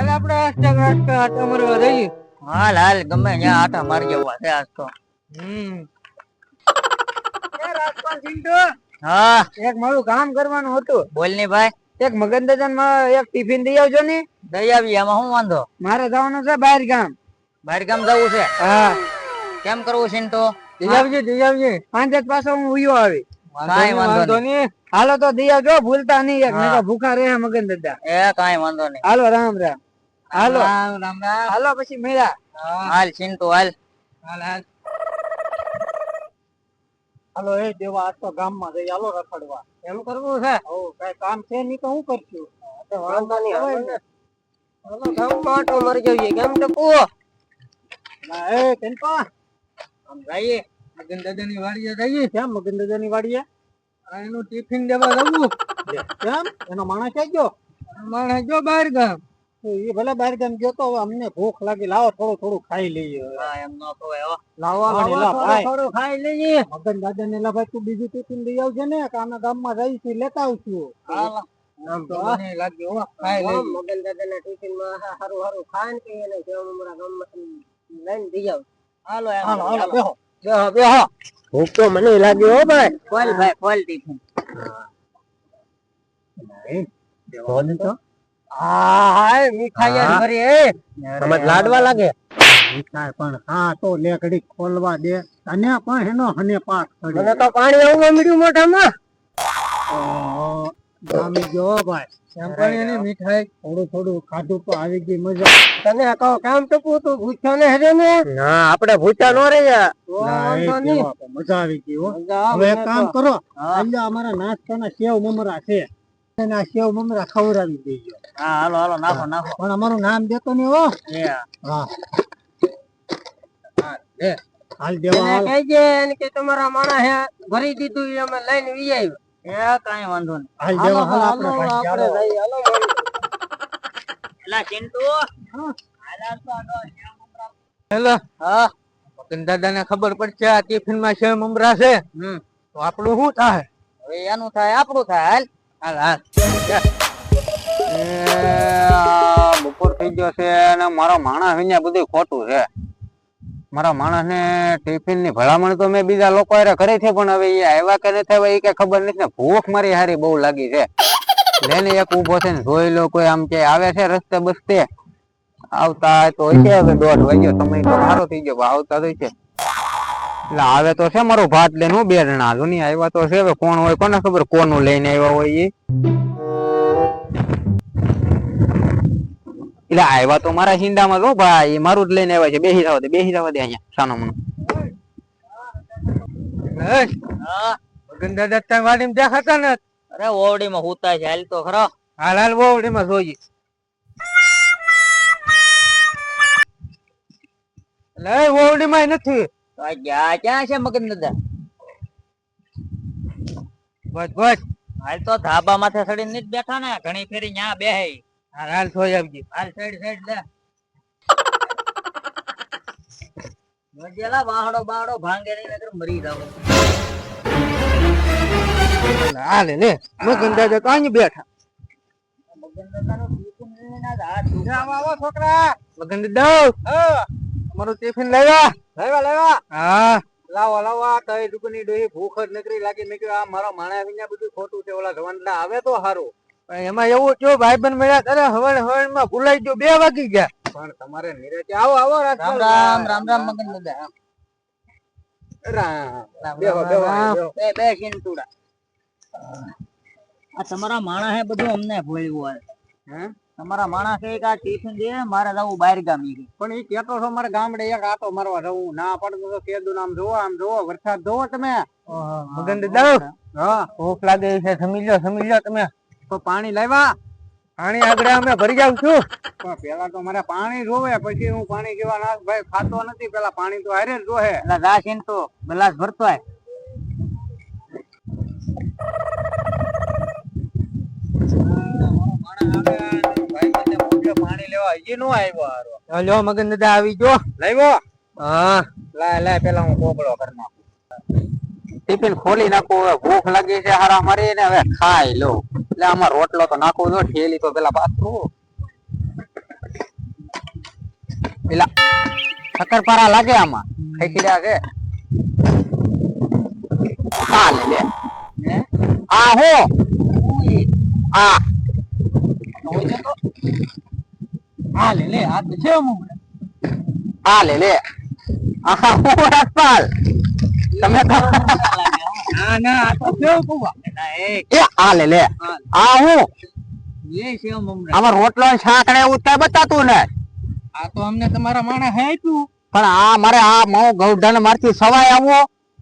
હાલ આપણે આસ્તા આસ્તા આટા મારવા જઈએ. હાલ હાલ ગમે ત્યાં આટા મારી જવા છે આજ તો. હા. એક મારું કામ કરવાનું હતું. બોલ ને ભાઈ. એક મગન દાદા માં એક ટિફિન દઈ આવજો ને. દઈ આવી એમાં શું વાંધો? મારે જવાનું છે બહાર ગામ. બહાર ગામ જવું છે? હા. કેમ કરવું સિન્ટુ દઈ આવજે દઈ આવજે. પાંચ જ પાછો હું ઉયો આવી. કાંઈ વાંધો નહીં. હાલો તો દઈ આવજો ભૂલતા નહીં. એક મેં ભૂખા રહે મગન દાદા એ કાઈ વાંધો નહીં. હાલો રામ રામ. હાલો. રામ રામ હાલો પછી મેળા હાલ સિન્ટુ હાલ. હાલ હાલ. હાલો એ દેવા આજ તો ગામમાં જઈ હાલો રખડવા. એમ કરવું છે? ઓ કઈ કામ છે નહીં તો હું કરશું? વાંધો નહીં હાલો ગામમાં આટો મરી જઈએ તો પૂવો ના એ કેનપા આમ જઈએ. મગન દાદાની વાડીએ જઈએ. કેમ મગન દાદાની વાડીએ? એનું ટિફિન દેવા જવું. કેમ? એનો માણસ આવી ગયો? માણસ જો બહાર ગામ એ ભલે બહાર ગામ ગયો તો અમને ભૂખ લાગી. લાવો થોડું થોડું ખાઈ લઈએ. હા એમ ન ખવાય ભાઈ. થોડું ખાઈ લઈએ. મગન દાદા ને લા ભાઈ તું બીજું ટિફિન લઈ આવજે ને કે આના ગામમાં જઈશું લેતા આવશું હાલ. આમ તો મને લાગ્યું હો ખાઈ લઈએ. મગન દાદા ના ટિફિનમાં હારું હારું ખાય કે એને જેવા અમારા ગામમાં લઈને દઈ આવ. હાલો હાલો હાલો હાલો. બેહો. બેહો બેહો. ભૂખ તો મને લાગી હો ભાઈ. ખોલ ભાઈ ખોલ ટિફિન. હા. હાય મીઠાઈ ભરી એ સમજ લાડવા લાગે? મીઠાઈ પણ હા તો લે ખોલવા દે. તને પણ એનો હને પાક મને તો પાણી આવવા મળ્યું મોઢામાં. જામી ગયો ભાઈ. એની મીઠાઈ થોડું થોડું ખાધું તો આવી ગઈ મજા. તને કહો કામ ટપુ તું ભૂખ્યો ને હેરે ને? ના આપણે ભૂખ્યા નો રહી મજા આવી ગઈ હો. હવે એક કામ કરો. અહીંયા અમારા નાસ્તાના સેવ મમરા છે. સેવ મમરા ખવડાવી દેજો. હા હાલો હાલો નાખો નાખો. પણ અમારું નામ દેતો નહીં હો. એ હા. દે. હાલ દેવા હાલ. કહેજે એને કે તમારા માણા હે ભરી દીધું એ અમે લઈને વી આવ્યો એ કાઈ વાંધો નહીં. હાલ દેવા હાલ આપણે ભાઈ ચાલો. એલા ચિંટુ. હેલો હા. પકન દાદા ને ખબર પડશે આ ટિફિનમાં સેવ મમરા છે? હમ. તો આપણું શું થાય? હવે એનું થાય આપણું થાય હાલ. હાલ હાલ. બપોર થઈ ગયો છે અને મારો માણસ અહીંયા બધું ખોટું છે. મારા માણસ ને ટિફિનની ભલામણ તો મેં બીજા લોકો હારે કરી છે, પણ હવે એ આવ્યા કે નથી આવ્યા, એ કઈ ખબર નથી ને, ભૂખ મારી હારી બહુ લાગી છે. લઈને એક ઊભો છે ને, જોઈ લો કોઈ આમ કે આવે છે રસ્તે બસ્તે. આવતા તો હશે હવે દોઢ વાગ્યો, સમય તો મારો થઈ ગયો આવતા તો છે. એટલે આવે તો છે મારો ભાત લઈને હું બે જણા હાલો. નહીં આવ્યા તો છે હવે કોણ હોય કોને ખબર? કોનું લઈને આવ્યા હોય એ એટલે આવ્યા તો મારા હિંડામાં જો ભાઈ. મારું જ લઈને આવ્યા છે. બેસી જવા દે બેસી જવા દે અહીંયા સાનો મનો હા. દાદા ત્યાં વાડીમાં દેખાતા ને અરે ઓવડીમાં હુતા છે. હાલ તો ખરો. હાલ હાલ વાડીમાં જોઈએ. લે વાડીમાં નથી. તો ક્યાં છે મગન દાદા? બસ બસ. હાલ તો ધાબા માથે ચડીને નથી બેઠા ને ઘણી ફેરી ન્યા બેહે. હાલ હાલ સોઈ આવજે. હાલ સાઈડ સાઈડ લે. મજેલા વાહડો બાહડો ભાંગે નહીં નકર મરી જાવ હાલે મગન દાદા કાંઈ બેઠા. મગન. આવો છોકરા. મગન દાદા અમારું ટિફિન લાવ્યા. લાવ્યા હા. લાવો લાવો આ કઈ દુકાની ડોહી ભૂખ જ નકરી લાગી મેં આ મારો માણસ વિના બધું ખોટું છે ઓલા જવાનડા આવે તો સારું એમાં એવું થયું બન મળ્યા ત્યારે હવણ હવણમાં ભૂલાઈ ગયો બે વાગી ગયા. પણ તમારે નિરાતે આવો આવો રામ રામ રામ રામ મગન દાદા રામ બેહો બેહો. બે બે કિંતુડા આ તમારા માણસ હે બધું અમને ભોળ્યું હોય. હે? તમારા માણસ એક આ ટિફિન દે મારે જવું બહાર ગામ પણ એ કેતો છો મારે ગામડે એક આટો મારવા જવું. ના પડતો તો કેદું નામ જોવો આમ જોવો વરસાદ જોવો તમે. મગન દાદા હા. ભૂખ લાગે છે સમી લો સમી લો તમે. તો પાણી લાવ્યા? પાણી આગળ અમે ભરી જાવ છું. પણ પેલા તો મારે પાણી જોવે પછી હું પાણી કેવા ના ભાઈ ખાતો નથી પેલા પાણી તો હારે જ જોહે. એટલે રાશિન તો ગ્લાસ ભરતો હોય. પાણી લેવા હજી નો આવ્યો હાલો મગન દાદા આવી ગયો. લાવ્યો? હા. લાય લાય પેલા હું કોકડો કરી નાખું. ટિફિન ખોલી નાખું હવે ભૂખ લાગી છે હારા મારી ને હવે ખાઈ લો. એટલે આમાં રોટલો તો નાખવો જો ઠેલી તો પેલા પાથરું પેલા શક્કરપારા લાગે આમાં? ખેખીડા લાગે. આ લે લે આ હું. આ હા લે લે આ છે આ લે. લે આ હું તમે તો ના ના આ તો કેવું કુવા એ આ લે. લે આ હું? એ છે મમરા આમાં રોટલો ને શાક ને એવું કઈ બતાતું ને. આ તો અમને તમારા માણસ હે આપ્યું પણ આ મારે આ મો ગૌઢન મારથી સવાય આવો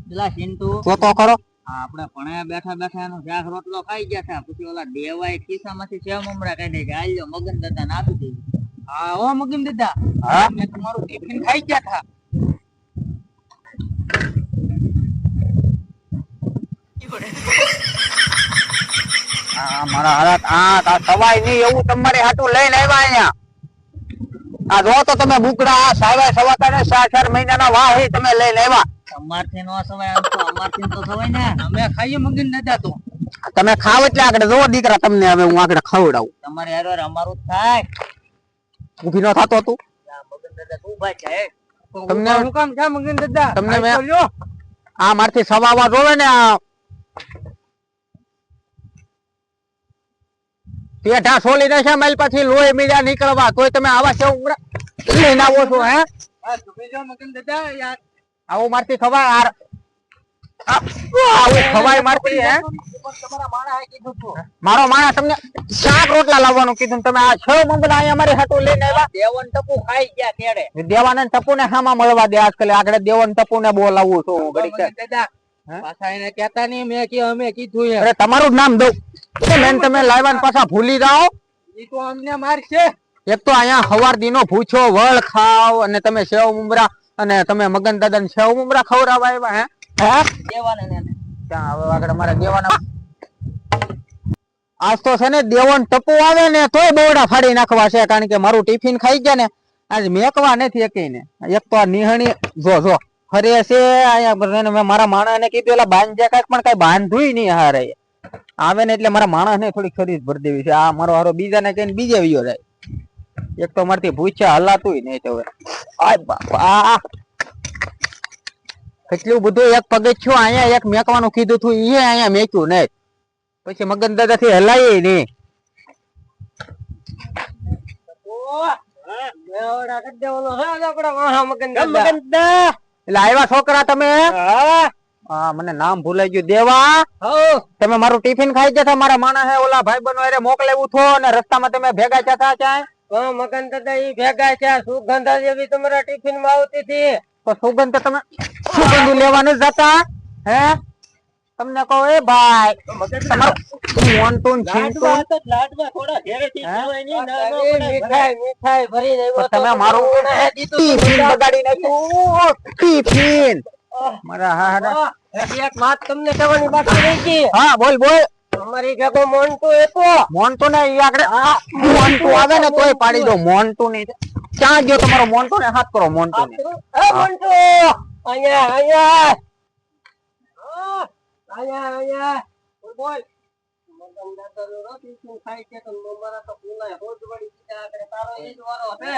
પેલા સિંટુ તો તો કરો. આપણે ભણ્યા બેઠા બેઠા એનો શાક રોટલો ખાઈ ગયા હતા પછી ઓલા દેવાય ખિસ્સામાંથી સેવ મમરા કાઢી કે આલ્યો મગન દાદા ને આપી દીધું. હા ઓ મગન દાદા. હા? મેં તમારું ટિફિન ખાઈ ગયા હતા આ મારા હાલત આ તા સવાય નહીં એવું તમારે હાટું લઈને આવ્યા અહીંયા. આ જો તો તમે બુકડા આ સાવા સવા ને ચાર ચાર મહિનાના વાહ તમે લઈને આવ્યા. અમારથી નો સવાય આમ તો અમારથી તો સવાય ને. અમે ખાઈએ મગન દાદા. તો તમે ખાવ એટલે આગળ જો દીકરા તમને હવે હું આગળ ખવડાવું. તમારે યાર અમારું થાય. ઊભી નો થતો તું. આ મગન દાદા તું ભાઈ છે તમને- શું કામ છે મગન દાદા? તમને મેં- આ મારથી સવાવા જોવે ને આ. પેઢા સોલી ને છે મારી પાછી લોહી મીડા નીકળવા તોય તમે આવા છે ઉમરા. લઈને આવો છો હે? આવું મારથી ખવાય આવું ખવાય મારતી હે? મારો માણસ તમને શાક રોટલા લાવવાનું કીધું તમે આ છ મંગળ અહીંયા મારી હાટું લઈને આવ્યા? દેવન ટપુ ખાઈ ગયા તેડે દેવાનંદ ટપુ ને હામાં મળવા દે આજકાલ. આગળ દેવન ટપુ ને બોલાવું છું હું ઘડી દાદા પાછા એને કહેતા નહીં મેં કે અમે કીધું અરે તમારું નામ દઉં. બેન તમે લાવ્યા પાછા ભૂલી જાઓ. ઈ તો અમને મારશે. એક તો અહીંયા હવાર દીનો ભૂછો વળ ખાવ અને તમે સેવ મુમરા અને તમે મગન દાદા ને સેવ મુમરા ખવડાવવા આવ્યા હે? હે દેવાને ત્યાં હવે આગળ મારે દેવાના આજ તો છે ને દેવન ટપુ આવે ને તોય બોવડા ફાડી નાખવા છે, કારણ કે મારું ટિફિન ખાઈ ગયા ને, આજ મેકવા નથી એકેય ને. એક તો આ નિહણી, જો જો, ફરે છે, અહીંયા મેં મારા માણસ ને કીધું, એલા બાંધ્યા કાંઈક પણ કઈ બાંધુય નહીં હારે. આવે ને એટલે મારા માણસ ને થોડી ખરીદ ભરી દેવી છે. આ મારો હારો બીજા ને કહીને બીજે વિયો જાય. એક તો મારથી ભૂછ્યા હલાતું નહીં તો આય કેટલું બધું એક પગથિયું અહીંયા એક મેકવાનું કીધું તું એ અહીંયા મેક્યું નહીં. પછી મગન દાદા? થી હલાય આવ્યા છોકરા તમે? હા. મને નામ ભૂલાઈ ગયું. દેવા તમે મારું ટિફિન ખાઈ જતા મારા માણસે ઓલા ભાઈ બનો અરે મોકલાવ્યું છો અને રસ્તામાં તમે ભેગા જતા ક્યાંય? મગન દાદા ઈ ભેગા છે સુગંધ જેવી તમારા ટિફિનમાં આવતી હતી. તો સુગંધ તો તમે સુગંધ લેવા જતા હે? તમને કહો એ ભાઈ છીંટૂન લાડવા થોડા ઘેરેથી હે? ના, ના મીઠાઈ મીઠાઈ ભરી તમે મારું બગાડી નાખ્યું. ટિફિન મારા હા હા હા, એક વાત તમને કહેવાની બાકી રહી ગઈ. હા બોલ બોલ. અમારી ભેગો મોન્ટુ હતો? મોન્ટુ ને આગળ આ મોન્ટુ આવે ને તોય પાડી દો મોન્ટુ ને ક્યાં ગયો તમારો મોન્ટુ ને? હાથ કરો મોન્ટુ ને. એ મોન્ટુ! અહીંયા અહીંયા. અહીંયા અહીંયા બોલ બોલ. ખાઈ છે તો મારા તો પુલાય રોજ વળી દીધા આગળ તારો ઈ જ વારો છે.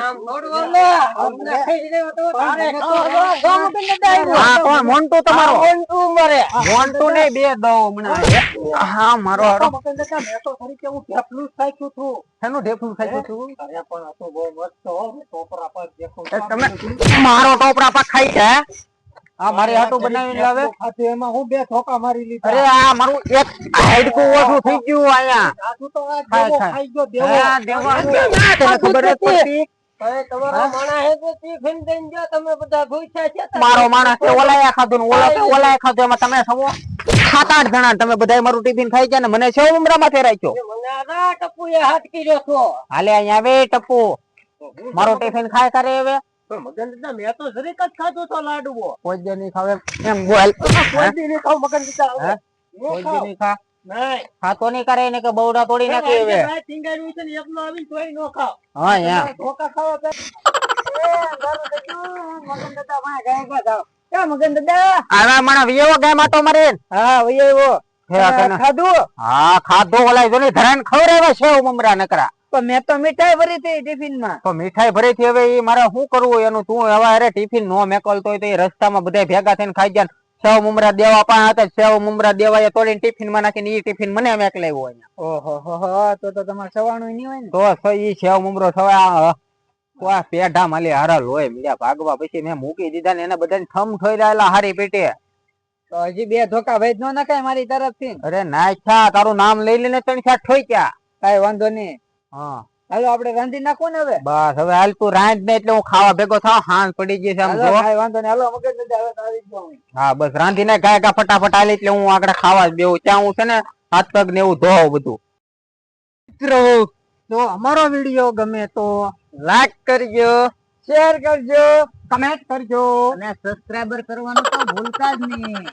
આમ દોડવાનું ને, અમને ખાઈ દેવો તો તારે ખાવાનું. જો મગન હા કોણ મોન્ટુ તમારો. મોન્ટુ મરે. મોન્ટુ ને બે દો હમણાં. હા. મારો હારો. મગન દાદા મેં તો ખરી કે હું ઢેફલું ખાઈ છું. શેનું ઢેફું ખાઈ તું અરે પણ આ તો બહુ મસ્ત હો. ટોપરા પર દેખો તમે મારો ટોપરા પા ખાઈ છે? આ મારી હાટું બનાવીને લાવે. ખાધું એમાં હું બે ઠોકા મારી લીધા. અરે આ મારું એક હાડકું ઓછું થઈ ગયું અહીંયા. સાચું તો આ દેવો ખાઈ ગયો દેવો. હા, દેવો. તને ખબર નથી મારો માણસ છે ખાધું ઓલા તો ખાધું. એમાં તમે સવો સાત આઠ જણા તમે બધા મારું ટિફિન ખાઈ ગયા ને મને છે ઉમરા કર્યો છો હાલે અહીંયા આવે ટપુ. મારું ટિફિન ખાય કરે હવે. મેં તો જરીક જ ખાધું તો લાડવો કોઈ દે નહીં ખાવે. એમ બોલ. કોઈ દી નહીં ખાવ મગન દાદા હે? હું કોઈ દે નહીં ખા. નહીં. ખાતો નહીં કરે ને કે બવડા તોડી નાખે હવે. ભાઈ છે ને એકલો આવીને તોય નો ખાવ. હા ધોકા ખાવા પે દાદા ગયા ગયા જાઓ. ક્યાં આવા માણા વિયેવો ગાય માતો મારી હા વૈયો. ખાધું? હા ખાધો ઓલા જો ને ધરાન ખવડાવે છે મમરા નકરા. પણ મેં તો મીઠાઈ ભરી હતી ટિફિનમાં તો મીઠાઈ ભરી હતી હવે એ મારે શું કરવું એનું? તું હવે અરે ટિફિન નો મેકલતો હોય તો એ રસ્તામાં બધા ભેગા થઈને ખાઈ ગયા સેવ મુમરા દેવા પણ હતા સેવ મુમરા દેવા એ તોડીને ટિફિનમાં નાખીને ઈ ટિફિન મને મેકલાવ્યો અહીંયા. ઓહો હો હો તો તો તમારે સવાણું નહીં હોય ને? તો ઈ સેવ મુમરો થવા આ પેઢા માલી હારા લોય મીડિયા ભાગવા પછી મેં મૂકી દીધા ને એને બધાને થમ થઈ રહેલા હારી પેટે તો હજી બે ધોકા વેજ નો નખાય મારી તરફથી અરે નાખ્યા તારું નામ લઈ લઈને ત્રણ ચાર ગયા. કઈ વાંધો નહીં. હા. હાલો આપણે રાંધી નાખો ને હવે. બસ હવે હાલ તું રાંધ ને એટલે હું ખાવા ભેગો થાવ હાંજ પડી ગઈ છે આમ જો કાંઈ વાંધો ને હાલો મગજ નથી હવે આવી જ હા બસ રાંધીને કાય કા ફટાફટ હાલી એટલે હું આગળ ખાવા જ ત્યાં હું છે ને હાથ પગ ને એવું ધોવ બધું. મિત્રો જો અમારો વીડિયો ગમે તો લાઈક કરજો શેર કરજો કમેન્ટ કરજો. અને સબસ્ક્રાઇબર કરવાનું તો ભૂલતા જ નહીં.